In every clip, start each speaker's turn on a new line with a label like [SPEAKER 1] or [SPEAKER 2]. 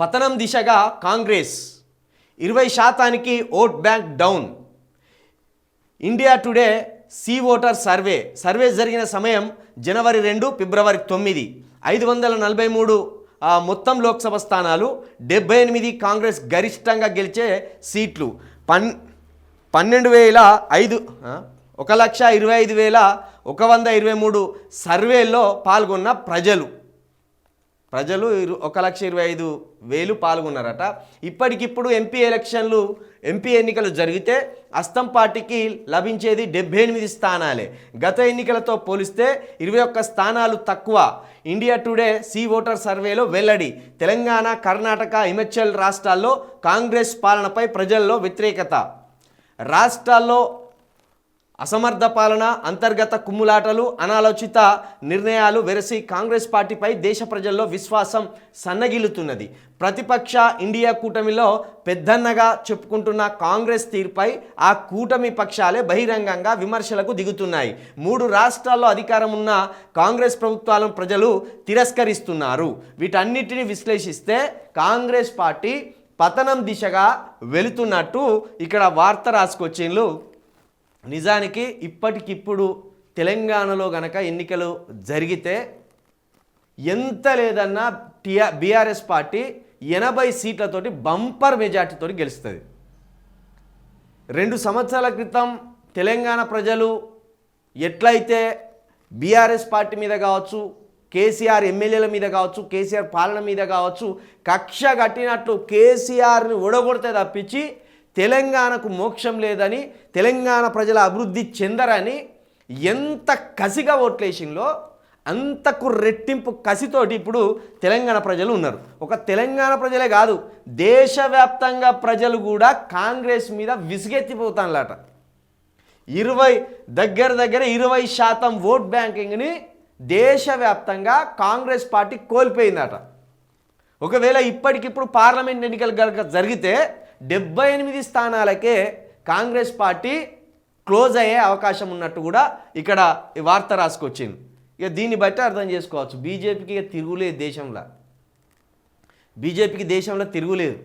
[SPEAKER 1] పతనం దిశగా కాంగ్రెస్ ఇరవై శాతానికి vote bank down. India Today C voter survey. Survey జరిగిన సమయం జనవరి రెండు ఫిబ్రవరి తొమ్మిది. ఐదు వందల నలభై మూడు మొత్తం లోక్సభ స్థానాలు డెబ్బై ఎనిమిది కాంగ్రెస్ గరిష్టంగా గెలిచే సీట్లు. పన్ పన్నెండు వేల ఐదు ఒక లక్ష ఇరవై ఐదు వేల ఒక వంద ఇరవై మూడు సర్వేల్లో పాల్గొన్న ప్రజలు. ప్రజలు ఇరు- ఒక లక్ష ఇరవై ఐదు వేలు పాల్గొన్నారట. ఇప్పటికిప్పుడు ఎంపీ ఎలక్షన్లు ఎంపీ ఎన్నికలు జరిగితే అస్తం పార్టీకి లభించేది డెబ్బై ఎనిమిది స్థానాలే. గత ఎన్నికలతో పోలిస్తే ఇరవై ఒక్క స్థానాలు తక్కువ. ఇండియా టుడే సి ఓటర్ సర్వేలో వెల్లడి. తెలంగాణ కర్ణాటక హిమాచల్ రాష్ట్రాల్లో కాంగ్రెస్ పాలనపై ప్రజల్లో వ్యతిరేకత. రాష్ట్రాల్లో అసమర్థ పాలన అంతర్గత కుమ్ములాటలు అనాలోచిత నిర్ణయాలు వెరసి కాంగ్రెస్ పార్టీపై దేశ ప్రజల్లో విశ్వాసం సన్నగిల్లుతున్నది. ప్రతిపక్ష ఇండియా కూటమిలో పెద్దన్నగా చెప్పుకుంటున్న కాంగ్రెస్ తీరుపై ఆ కూటమి పక్షాలే బహిరంగంగా విమర్శలకు దిగుతున్నాయి. మూడు రాష్ట్రాల్లో అధికారం ఉన్న కాంగ్రెస్ ప్రభుత్వాలను ప్రజలు తిరస్కరిస్తున్నారు. వీటన్నిటిని విశ్లేషిస్తే కాంగ్రెస్ పార్టీ పతనం దిశగా వెళుతున్నట్టు ఇక్కడ వార్త రాసుకొచ్చిండ్లు. నిజానికి ఇప్పటికిప్పుడు తెలంగాణలో గనక ఎన్నికలు జరిగితే ఎంత లేదన్నా టిఆర్ బీఆర్ఎస్ పార్టీ ఎనభై సీట్లతోటి బంపర్ మెజార్టీతో గెలుస్తుంది. రెండు సంవత్సరాల క్రితం తెలంగాణ ప్రజలు ఎట్లయితే బీఆర్ఎస్ పార్టీ మీద కావచ్చు కేసీఆర్ ఎమ్మెల్యేల మీద కావచ్చు కేసీఆర్ పాలన మీద కావచ్చు కక్ష కట్టినట్లు కేసీఆర్ని ఒడగొడితే తప్పించి తెలంగాణకు మోక్షం లేదని తెలంగాణ ప్రజల అభివృద్ధి చెందరని ఎంత కసిగా ఓట్లేసిందో అంతకు రెట్టింపు కసితోటి ఇప్పుడు తెలంగాణ ప్రజలు ఉన్నారు. ఒక తెలంగాణ ప్రజలే కాదు దేశవ్యాప్తంగా ప్రజలు కూడా కాంగ్రెస్ మీద విసిగెత్తిపోతానులాట. ఇరవై దగ్గర దగ్గర ఇరవై శాతం ఓట్ బ్యాంకింగ్ని దేశవ్యాప్తంగా కాంగ్రెస్ పార్టీ కోల్పోయిందట. ఒకవేళ ఇప్పటికిప్పుడు పార్లమెంట్ ఎన్నికలు కనుక జరిగితే డెబ్బై ఎనిమిది స్థానాలకే కాంగ్రెస్ పార్టీ క్లోజ్ అయ్యే అవకాశం ఉన్నట్టు కూడా ఇక్కడ ఈ వార్త రాసుకొచ్చింది. ఇక దీన్ని బట్టి అర్థం చేసుకోవచ్చు. బీజేపీకి ఇక తిరుగులేదు దేశంలో. బీజేపీకి దేశంలో తిరుగులేదు.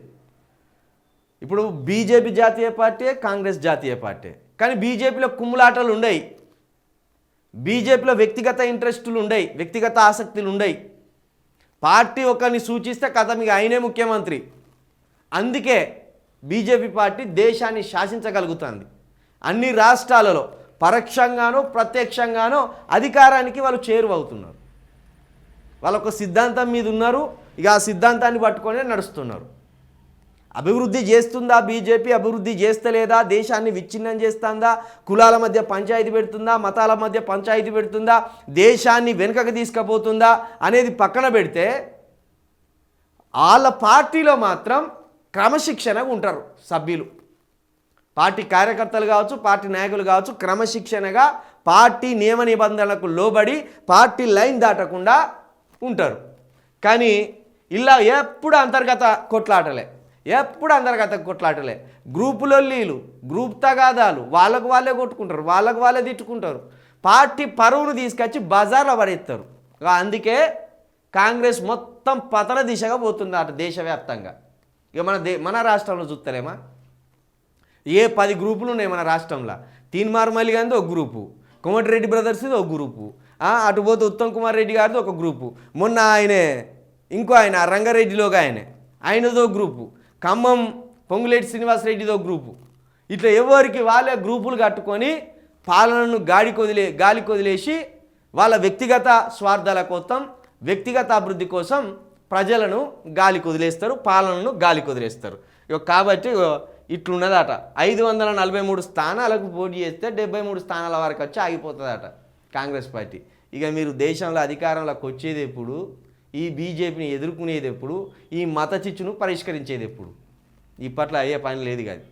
[SPEAKER 1] ఇప్పుడు బీజేపీ జాతీయ పార్టీ కాంగ్రెస్ జాతీయ పార్టీ కానీ బీజేపీలో కుమ్ములాటలు ఉండయి. బీజేపీలో వ్యక్తిగత ఇంట్రెస్టులు ఉండయి వ్యక్తిగత ఆసక్తులు ఉండయి. పార్టీ ఒకరిని సూచిస్తే కథ మీకు ఆయనే ముఖ్యమంత్రి. అందుకే బీజేపీ పార్టీ దేశాన్ని శాసించగలుగుతుంది. అన్ని రాష్ట్రాలలో పరోక్షంగానో ప్రత్యక్షంగానో అధికారానికి వాళ్ళు చేరువవుతున్నారు. వాళ్ళ ఒక సిద్ధాంతం మీద ఉన్నారు. ఇక ఆ సిద్ధాంతాన్ని పట్టుకొని నడుస్తున్నారు. అభివృద్ధి చేస్తుందా బీజేపీ? అభివృద్ధి చేస్తలేదా? దేశాన్ని విచ్ఛిన్నం చేస్తుందా? కులాల మధ్య పంచాయతీ పెడుతుందా? మతాల మధ్య పంచాయతీ పెడుతుందా? దేశాన్ని వెనుకకు తీసుకుపోతుందా? అనేది పక్కన పెడితే వాళ్ళ పార్టీలో మాత్రం క్రమశిక్షణగా ఉంటారు సభ్యులు. పార్టీ కార్యకర్తలు కావచ్చు పార్టీ నాయకులు కావచ్చు క్రమశిక్షణగా పార్టీ నియమ నిబంధనలకు లోబడి పార్టీ లైన్ దాటకుండా ఉంటారు. కానీ ఇలా ఎప్పుడు అంతర్గత కొట్లాటలే ఎప్పుడు అంతర్గత కొట్లాటలే. గ్రూపులో లీలు గ్రూప్ తగాదాలు వాళ్ళకు వాళ్ళే కొట్టుకుంటారు వాళ్ళకు వాళ్ళే తిట్టుకుంటారు. పార్టీ పరువును తీసుకొచ్చి బజార్లో పడేస్తారు. అందుకే కాంగ్రెస్ మొత్తం పతన దిశగా పోతుంది అటు దేశవ్యాప్తంగా. ఇక మన దే మన రాష్ట్రంలో చూస్తలేమా ఏ పది గ్రూపులు ఉన్నాయి మన రాష్ట్రంలో? తీన్మార్ మల్లి గారిది ఒక గ్రూపు కోమటిరెడ్డి బ్రదర్స్ది ఒక గ్రూపు అటు పోతే ఉత్తమ్ కుమార్ రెడ్డి గారిది ఒక గ్రూపు మొన్న ఆయనే ఇంకో ఆయన రంగారెడ్డిలోగా ఆయనే ఆయనదో గ్రూపు ఖమ్మం పొంగులేటి శ్రీనివాసరెడ్డిదో గ్రూపు. ఇట్లా ఎవరికి వాళ్ళే గ్రూపులు కట్టుకొని పాలనను గాడి కొదిలే గాలి కొదిలేసి వాళ్ళ వ్యక్తిగత స్వార్థాల కోసం వ్యక్తిగత అభివృద్ధి కోసం ప్రజలను గాలి కొదిలేస్తారు పాలనను గాలి కొదిలేస్తారు ఇక కాబట్టి ఇట్లున్నదట. ఐదు వందల నలభై మూడు స్థానాలకు పోటీ చేస్తే డెబ్బై మూడు స్థానాల వరకు వచ్చి ఆగిపోతుందట కాంగ్రెస్ పార్టీ. ఇక మీరు దేశంలో అధికారంలోకి వచ్చేది ఎప్పుడు? ఈ బీజేపీని ఎదుర్కొనేది ఎప్పుడు? ఈ మత చిచ్చును పరిష్కరించేది ఎప్పుడు? ఇప్పట్లో అయ్యే పని లేదు కాదు